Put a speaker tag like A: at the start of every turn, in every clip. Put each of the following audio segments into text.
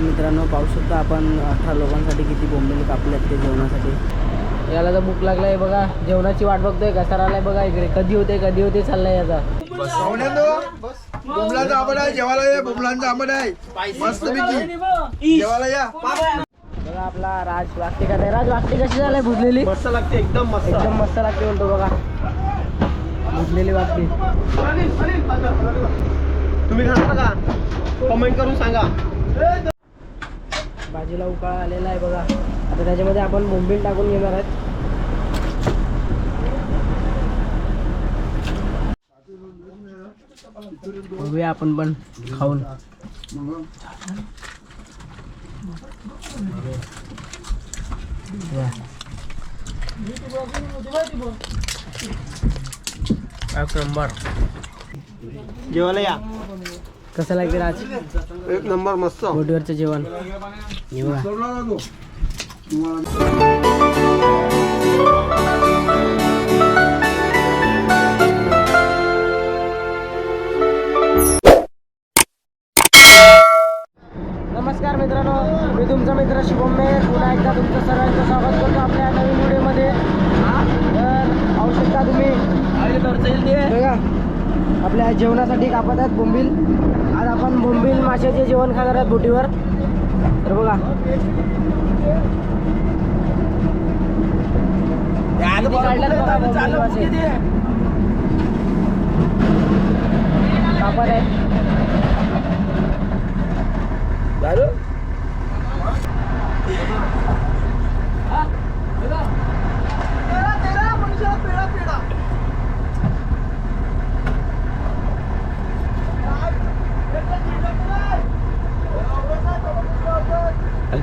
A: मित्रांनो पाहू शकतो आपण अठरा लोकांसाठी किती बोंबील कापले आहेत ते जेवणासाठी. याला तर भूक लागलाय बघा. जेवणाची वाट बघतोय घसार आलाय बघा इकडे. कधी होते कधी होते चाललाय याचा.
B: बुमलांचा आंबट आहे जेवायला या. बुमलांचा आंबट आहे. मस्त पैकी. जेवायला या.
A: बघा आपला राज वागते का नाही राज वागते कशी झालाय भुजलेली?
B: मस्त लागते एकदम मस्त.
A: एकदम मस्त लागते म्हणतो बघा. भुजलेली वागते
B: तुम्ही खाणार का कमेंट करून सांगा.
A: भाजीला उकाळा आलेला आहे बघा. आता त्याच्यामध्ये आपण बोंबील टाकून घेणार आहेत. बघूया आपण पण खाऊन. एक नंबर.
B: जेवायला या.
A: कसं लागते राज
B: एक नंबर मस्त.
A: बोटीवरचं जेवण. हे बघा. नमस्कार मित्रांनो मी तुमचा मित्र शुभम मेहर. पुन्हा एकदा तुमचं सर्वांचं स्वागत करतो आपल्या नवीन व्हिडिओमध्ये. तर आवश्यकता तुम्ही बघा. आपल्या जेवणासाठी कापत आहेत बोंबील. आज आपण बोंबील माशाचे जेवण खाणार आहेत बोटीवर. तर बघा. कापत आहेत.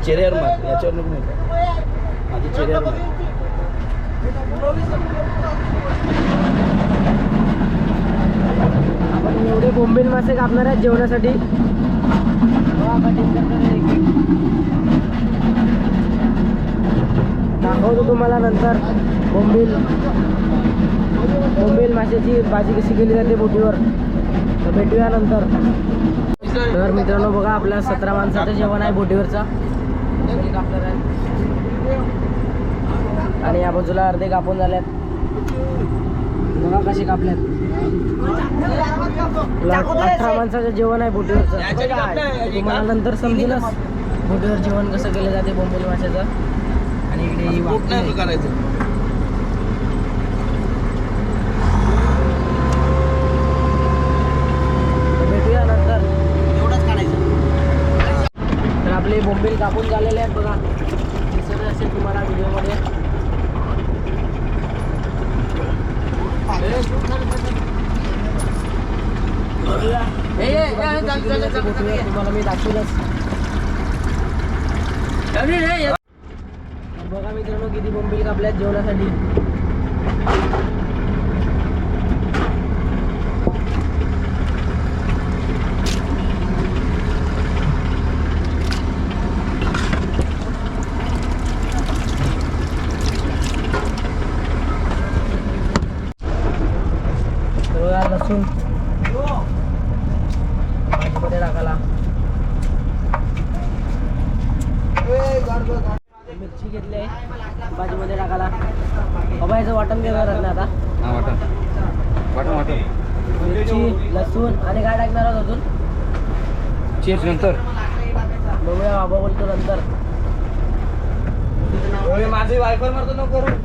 B: चेहऱ्यावर मार याच्यावर नको नाही माझ्या चेहऱ्यावर मार.
A: आपण एवढे बोंबील मासे कापणार आहेत जेवणासाठी. दाखवतो तुम्हाला नंतर बोंबील. बोंबील माशाची भाजी कशी केली जाते बोटीवर. तर भेटूया नंतर. तर मित्रांनो बघा आपल्या सतरा माणसाचं जेवण आहे बोटीवरचा. आणि या बाजूला अर्धे कापून झाल्यात बघा कसे कापल्यात अठरा माणसाचं जेवण आहे बोटीवरचं. नंतर समजेलच बोटीवर जेवण कसं केलं जाते बोंबील माशाचं आणि इकडे ही वाटी आहे.
B: करायचं
A: तर भेटूया नंतर
B: एवढंच काढायचं
A: तर आपले बोंबील कापून झालेले आहेत बघा दिसत असेल तुम्हाला व्हिडिओमध्ये भेटूया. बोटीवर तुम्हाला मी दाखवलंच तर बघा मित्रांनो किती बोंबील कापल्यात जेवणासाठी बघा लसूण भाजीमध्ये टाकायला. मिरची घेतली आहे. भाजीमध्ये टाकायला. बाबा याचं वाटण देणार ना आता?
B: हा वाटण. वाटण वाटण.
A: मिरची लसूण आणि काय टाकणार आहोत अजून?
B: चेच नंतर.
A: बघूया बाबा बोलतो नंतर.
B: माझे वायफाय मारतो नको करू.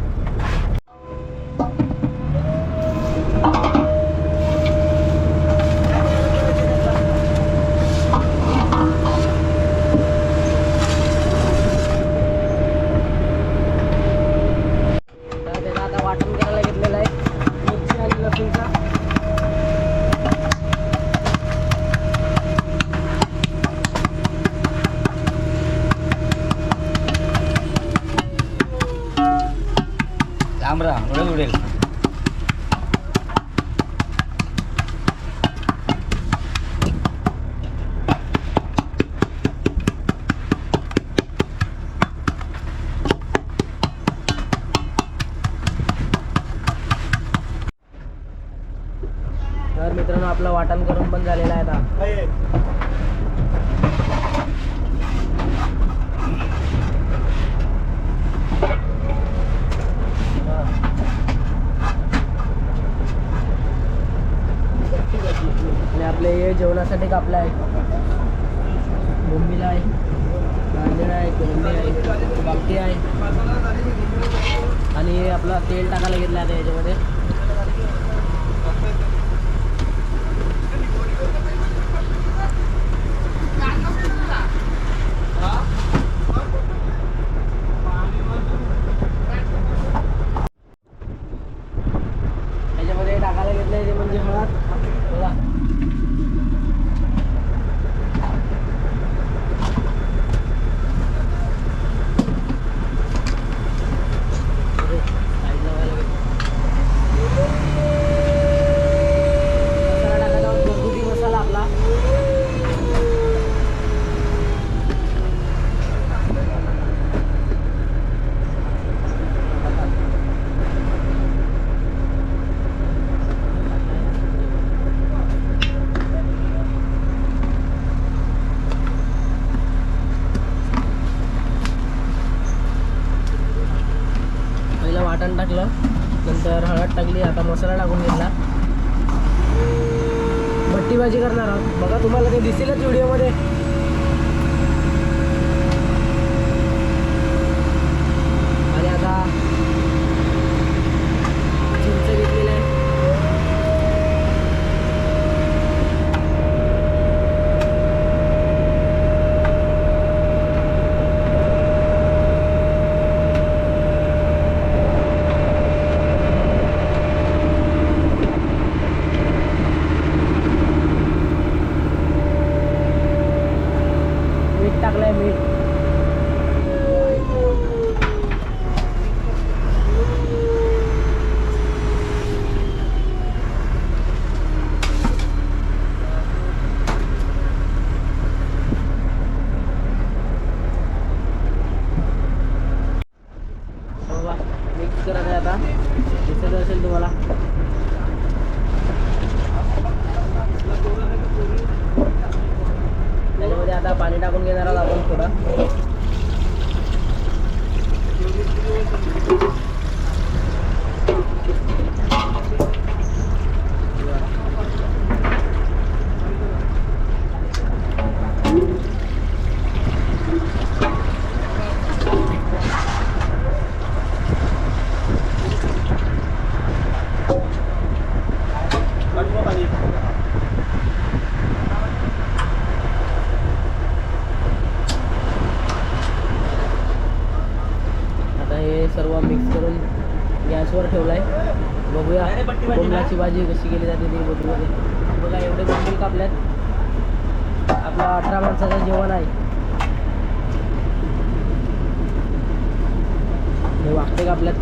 A: मित्रांनो आपलं वाटण करून पण झालेलं आहे आता. आणि आपले हे जेवणासाठी कापलं आहे. बोंबील आहे कांदे आहे कोलंबी आहे बाकी आहे. आणि आपलं तेल टाकायला घेतलं आहे याच्यामध्ये. मसाला टाकून घेतला. भट्टी भाजी करणार आहोत. बघा तुम्हाला ते दिसेलच व्हिडिओमध्ये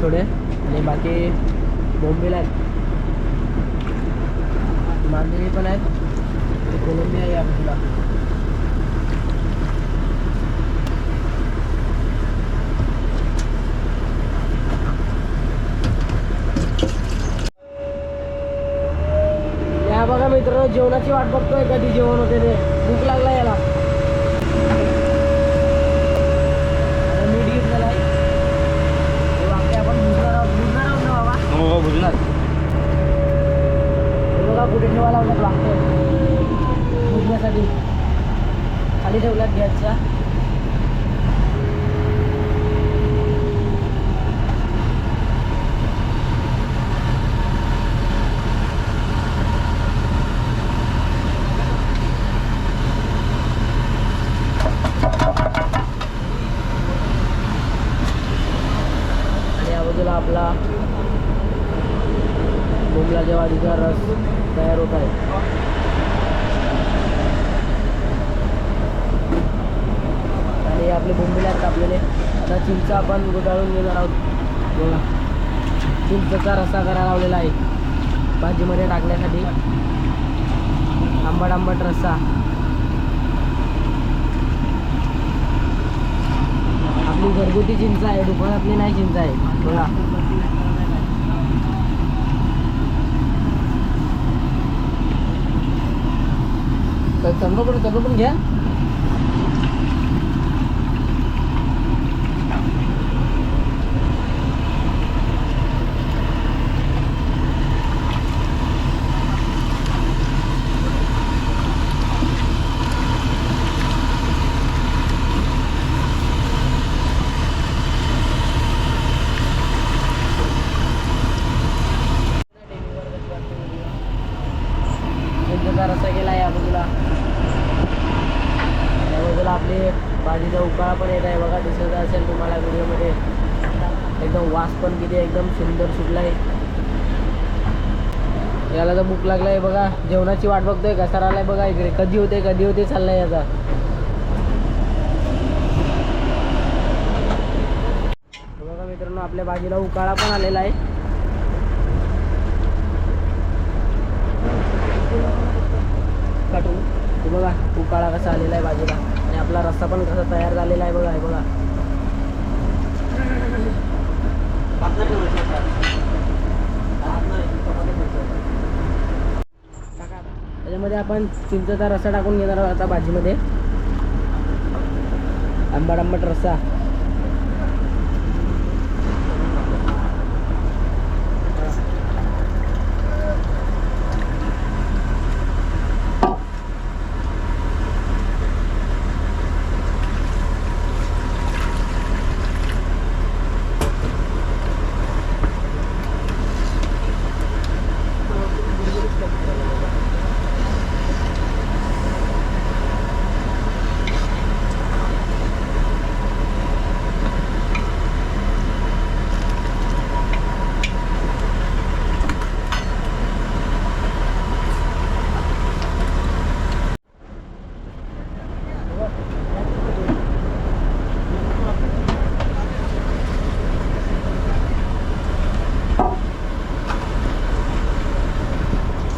A: थोडे. आणि बाकी बॉम्बेला आहेत. मांदेरी पण आहेत. कोलंबिया या बाजूला. या बघा मित्रांनो जेवणाची वाट बघतोय कधी जेवण होते ते. ठेवलात गॅस चिंच आपण गुदाळून घेणार आहोत. बघा चिंचचा रस्सा करा लावलेला आहे. भाजीमध्ये टाकण्यासाठी. आंबट आंबट रस्सा. आपली घरगुती चिंचा आहे. दुकानातली नाही चिंचा आहे. बघा तर तंबूकडून तंबू पण घ्या. याला तर भूक लागलाय बघा. जेवणाची वाट बघतोय कसा आलाय बघा इकडे. कधी होते कधी होते चाललाय याचा. बघा मित्रांनो आपल्या भाजीला उकाळा पण आलेला आहे. काटून बघा उकाळा कसा आलेला आहे भाजीला. आणि आपला रस्ता पण कसा तयार झालेला आहे बघा हे बघा. त्याच्यामध्ये आपण चिंचेचा रस्सा टाकून घेणार आहोत आता भाजीमध्ये. आंबट आंबट रस्सा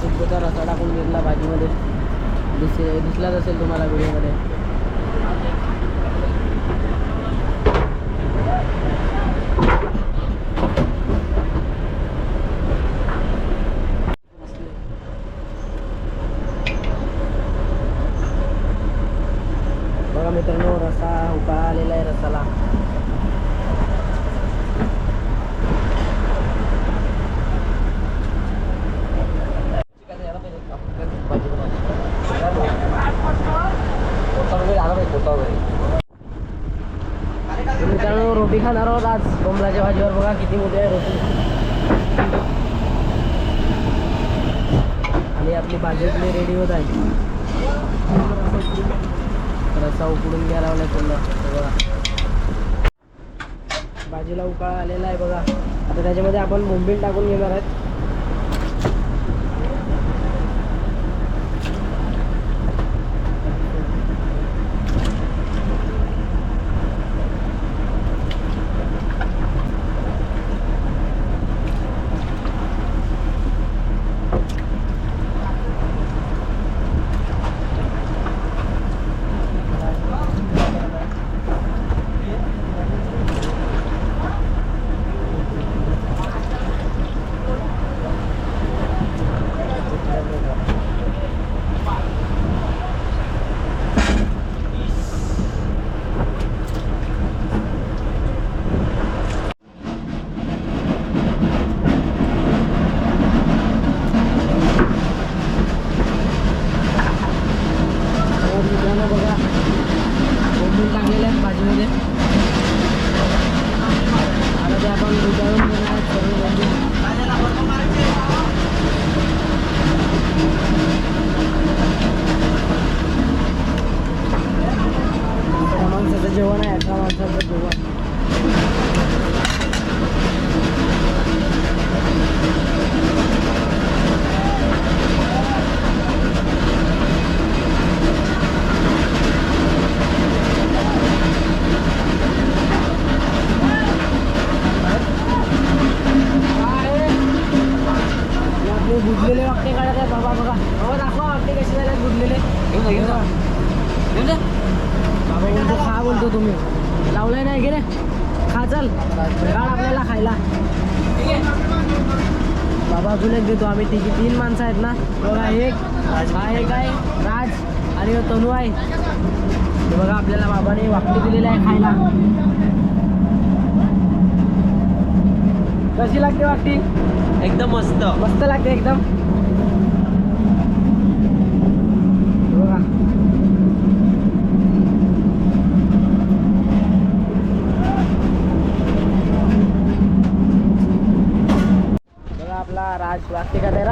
A: चिंचेचा रस्सा टाकून घेतला भाजीमध्ये दिसे दिसलाच असेल तुम्हाला व्हिडिओमध्ये बघा मित्रांनो रस्सा उकाळा आलेला आहे रस्साला तर मित्रांनो रोटी खाणार आहोत आज. बोंबलाच्या भाजीवर बघा किती मोठी आहे रोटी. आणि आपली भाजी आपली रेडी होत आहे. रसा उकडून घ्यायला लावलाय पूर्ण बघा. भाजीला उकाळा आलेला आहे बघा. आता त्याच्यामध्ये आपण बोंबील टाकून घेणार आहेत तर मित्रांनो बघा बोंबील टाकलेले आहेत भाजीमध्ये आता ते आपण विचारून घेणार आहेत सर्व बोंबील अकरा माणसाचं जेवण आहे अकरा माणसाचं जेवण आणि आपले काढत आहे बाबा बघा. बाबा दाखवा वाक्य कसे झाले बुडलेले. बाबा बोलतो खा बोलतो तुम्ही. लावलाय नाही गेले खा चल. आपल्याला खायला. बाबा अजून एक देतो आम्ही तिघी. तीन माणसं आहेत ना? बघा एक हा एक आहे राज आणि तनू आहे. हे बघा आपल्याला बाबाने वाकडी दिलेली आहे खायला. कशी लागते वाकटी
B: एकदम मस्त.
A: मस्त लागते एकदम बघा बघा आपला राज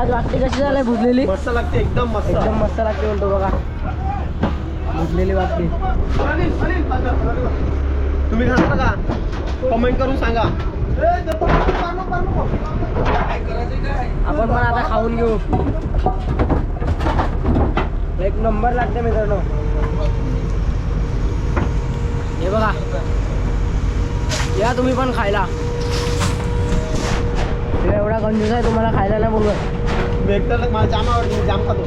A: राज वागते कशी झालंय भुजलेली?
B: मस्त लागते एकदम मस्त.
A: एकदम मस्त लागते बोलतो बघा. मुरलेली वाटली
C: तुम्ही खाणार का कमेंट करून सांगा.
A: आपण पण आता खाऊन घेऊ. एक नंबर लागते मित्रांनो. हे बघा. या तुम्ही पण खायला. एवढा कंजूस आहे तुम्हाला खायला नाही बोलवत.
C: मला जाम आवडते जाम खातो.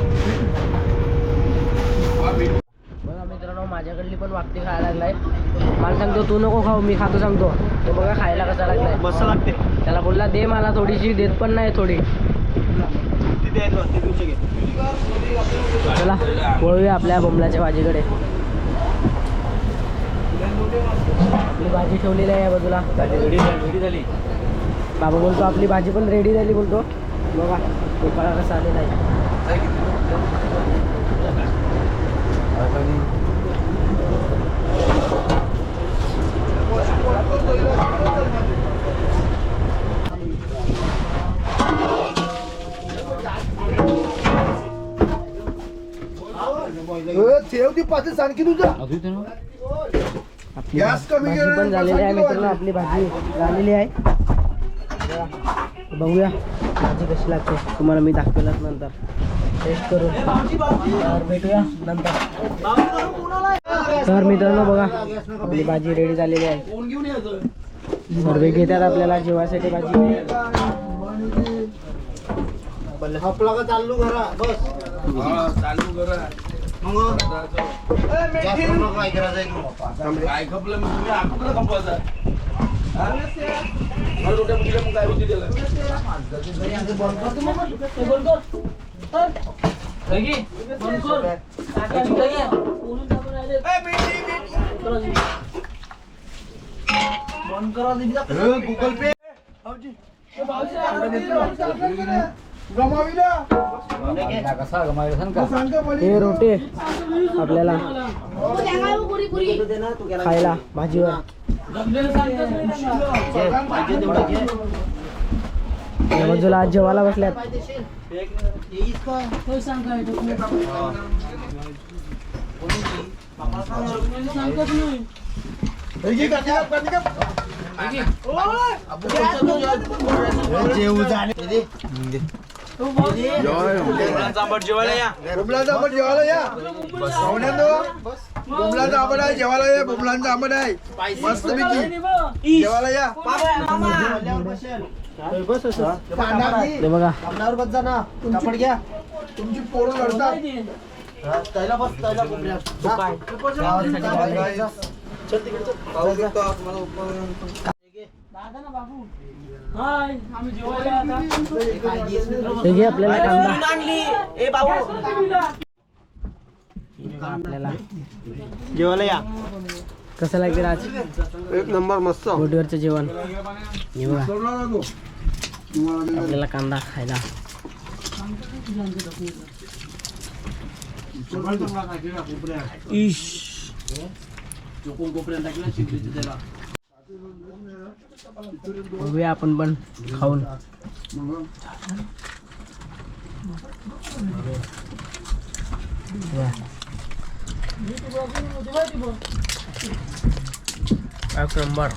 A: बघा मित्रांनो माझ्याकडली पण वागती खायला लागलाय. मला सांगतो तू नको खाऊ मी खातो सांगतो. तो बघा खायला कसा लागलाय.
C: मस्त लागते.
A: त्याला बोलला दे मला थोडीशी देत पण नाही थोडी. चला वळूया आपल्या बोंबलाच्या भाजीकडे. आपली भाजी ठेवलेली आहे या बाजूला. बाबा बोलतो आपली भाजी पण रेडी झाली बोलतो. बघा उकाळा कसा आलेला आहे
C: आणखी
A: पण झालेली आहे मित्रांनो आपली भाजी झालेली आहे. बघा. बघूया. भाजी कशी लागते? तुम्हाला मी दाखवेलच नंतर. टेस्ट करून. भेटूया नंतर. तर मित्रांनो बघा आपली भाजी रेडी झालेली आहे. सर्वे घेतात आपल्याला जेवायसाठी भाजी.
C: आपला का चालू करा बस
B: चालू करा
C: काय करायचंय तू.
B: काय खपलं मग तुम्ही आपलं खपवायचा. हे,
C: गुगल पे
A: हे रोटे आपल्याला खायला भाजीवर. बाजूला आज जेवायला बसल्यात.
C: हे घे, कांदे काप,
B: जेवायला या
C: बुमलांचा आंबट जेवायला या पाहुण्यांनो बुमलांचा आंबट आहे जेवायला या बुमलांचा आंबट आहे मस्त पैकी जेवायला या
A: बघा
C: कापडावर बस जा ना आपण घ्या तुमची पोरं लढतात त्याला बस त्याला कोपऱ्यात.
A: आपल्याला कांदा. आपल्याला.
C: जेवायला या.
A: कसं लागते राज
C: एक नंबर मस्त.
A: बोटीवरचं जेवण. हे बघा. आपल्याला कांदा खायला. बघूया आपण पण खाऊन वा. एक नंबर